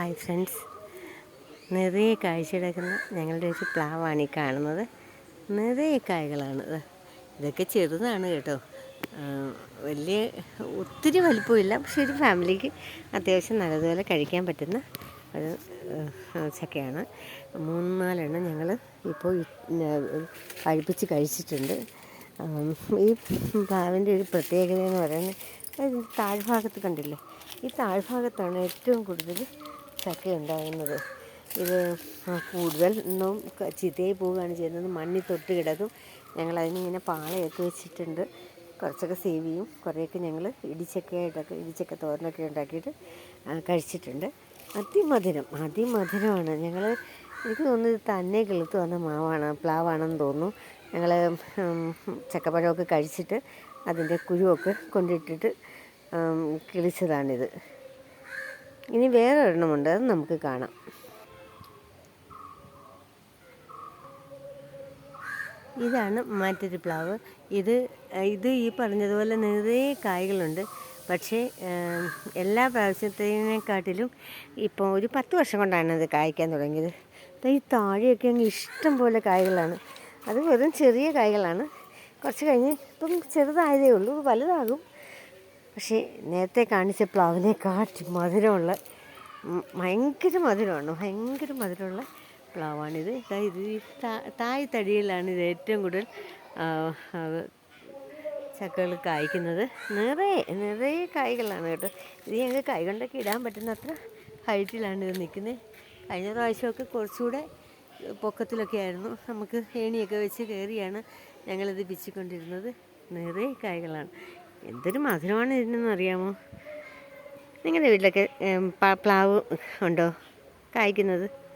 Hi friends. നിറയെ കാഴ്ച കിടക്കുന്ന ഞങ്ങളുടെ ഒരു പ്ലാവാണ് ഈ കാണുന്നത്. നിറയെ കായ്കളാണ്. ഇതൊക്കെ ചെറുതാണ് കേട്ടോ. വലിയ ഒത്തിരി വലിപ്പമില്ല പക്ഷെ ഒരു ഫാമിലിക്ക് അത്യാവശ്യം നല്ലതുപോലെ കഴിക്കാൻ പറ്റുന്ന ഒരു ചക്കയാണ്. മൂന്ന് നാലെണ്ണം ഞങ്ങൾ ഇപ്പോൾ കഴിപ്പിച്ച് കഴിച്ചിട്ടുണ്ട്. ഈ പ്ലാവിന്റെ ഒരു പ്രത്യേകത എന്ന് പറയുന്നത് താഴ്ഭാഗത്ത് കണ്ടില്ലേ? ഈ താഴ്ഭാഗത്താണ് ഏറ്റവും കൂടുതൽ ചക്ക ഉണ്ടാകുന്നത്. ഇത് കൂടുതൽ ഒന്നും ചീത്തയായി പോവുകയാണ് ചെയ്യുന്നത്. മണ്ണിൽ തൊട്ട് കിടക്കും. ഞങ്ങൾ അതിനിങ്ങനെ പാളയൊക്കെ വെച്ചിട്ടുണ്ട്. കുറച്ചൊക്കെ സേവ് ചെയ്യും. കുറേയൊക്കെ ഞങ്ങൾ ഇടിച്ചക്കയായിട്ടൊക്കെ ഇടിച്ചക്ക തോരനൊക്കെ ഉണ്ടാക്കിയിട്ട് കഴിച്ചിട്ടുണ്ട്. അതിമധുരം അതിമധുരമാണ്. ഞങ്ങൾ എനിക്ക് തോന്നുന്നു ഇത് തന്നെ കിളുത്ത് വന്ന മാവാണ് പ്ലാവാണെന്ന് തോന്നുന്നു. ഞങ്ങൾ ചക്കപ്പഴമൊക്കെ കഴിച്ചിട്ട് അതിന്റെ കുരുവൊക്കെ കൊണ്ടിട്ടിട്ട് കിളിച്ചതാണിത്. ഇനി വേറെ ഒരെണ്ണമുണ്ട് അത് നമുക്ക് കാണാം. ഇതാണ് മറ്റൊരു പ്ലാവ്. ഇത് ഇത് ഈ പറഞ്ഞതുപോലെ നിറയെ കായ്കളുണ്ട്. പക്ഷേ എല്ലാ പ്രാവശ്യത്തിനെക്കാട്ടിലും ഇപ്പോൾ ഒരു പത്ത് വർഷം കൊണ്ടാണ് ഇത് കായ്ക്കാൻ തുടങ്ങിയത്. ഈ താഴെയൊക്കെ അങ്ങ് ഇഷ്ടം പോലെ കായ്കളാണ്. അത് വെറും ചെറിയ കായ്കളാണ്. കുറച്ച് കഴിഞ്ഞ് ഇപ്പം ചെറുതായതേ ഉള്ളൂ വലുതാകും. പക്ഷേ നേരത്തെ കാണിച്ച പ്ലാവിനെ കാട്ടി മധുരമുള്ള ഭയങ്കര മധുരമാണ്. ഭയങ്കര മധുരമുള്ള പ്ലാവാണിത്. ഇത് ഈ തായ് തടിയിലാണ് ഇത് ഏറ്റവും കൂടുതൽ ചക്കകൾ കായ്ക്കുന്നത്. നിറയെ നിറയെ കായ്കളാണ് കേട്ടോ. ഇത് ഞങ്ങൾക്ക് കൈ കൊണ്ടൊക്കെ ഇടാൻ പറ്റുന്ന അത്ര ഹൈറ്റിലാണ് ഇത് നിൽക്കുന്നത്. കഴിഞ്ഞ പ്രാവശ്യമൊക്കെ കുറച്ചുകൂടെ പൊക്കത്തിലൊക്കെ ആയിരുന്നു. നമുക്ക് ഏണിയൊക്കെ വെച്ച് കയറിയാണ് ഞങ്ങളിത് പിച്ചിക്കൊണ്ടിരുന്നത്. നിറയെ കായ്കളാണ്. എന്തൊരു മധുരമാണ് ഇതിനെന്ന് അറിയാമോ നിങ്ങളുടെ വീട്ടിലൊക്കെ പ്ലാവ് ഉണ്ടോ? കായ്ക്കുന്നത്?